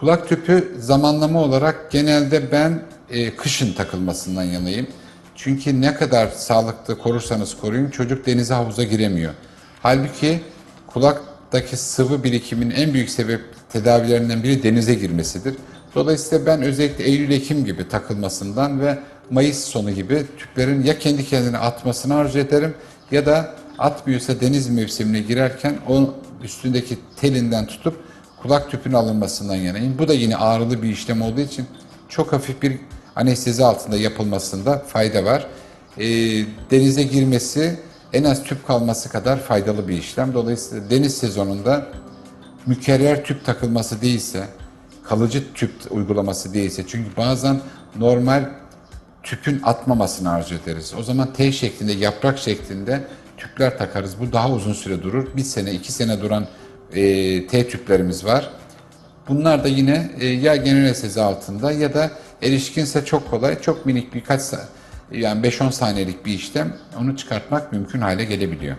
Kulak tüpü zamanlama olarak genelde ben e, kışın takılmasından yanayım. Çünkü ne kadar sağlıklı korursanız koruyun çocuk denize havuza giremiyor. Halbuki kulaktaki sıvı birikiminin en büyük sebep tedavilerinden biri denize girmesidir. Dolayısıyla ben özellikle Eylül-Ekim gibi takılmasından ve Mayıs sonu gibi tüplerin ya kendi kendine atmasını arzu ederim ya da atmıyorsa deniz mevsimine girerken o üstündeki telinden tutup kulak tüpünün alınmasından yanayım. Bu da yine ağrılı bir işlem olduğu için çok hafif bir anestezi altında yapılmasında fayda var. Ee, denize girmesi en az tüp kalması kadar faydalı bir işlem. Dolayısıyla deniz sezonunda mükerrer tüp takılması değilse, kalıcı tüp uygulaması değilse çünkü bazen normal tüpün atmamasını arzu ederiz. O zaman T şeklinde, yaprak şeklinde tüpler takarız. Bu daha uzun süre durur. Bir sene, iki sene duran e, T tüplerimiz var. Bunlar da yine e, ya genel anestezi altında ya da erişkinse çok kolay, çok minik birkaç yani 5-10 saniyelik bir işlem onu çıkartmak mümkün hale gelebiliyor.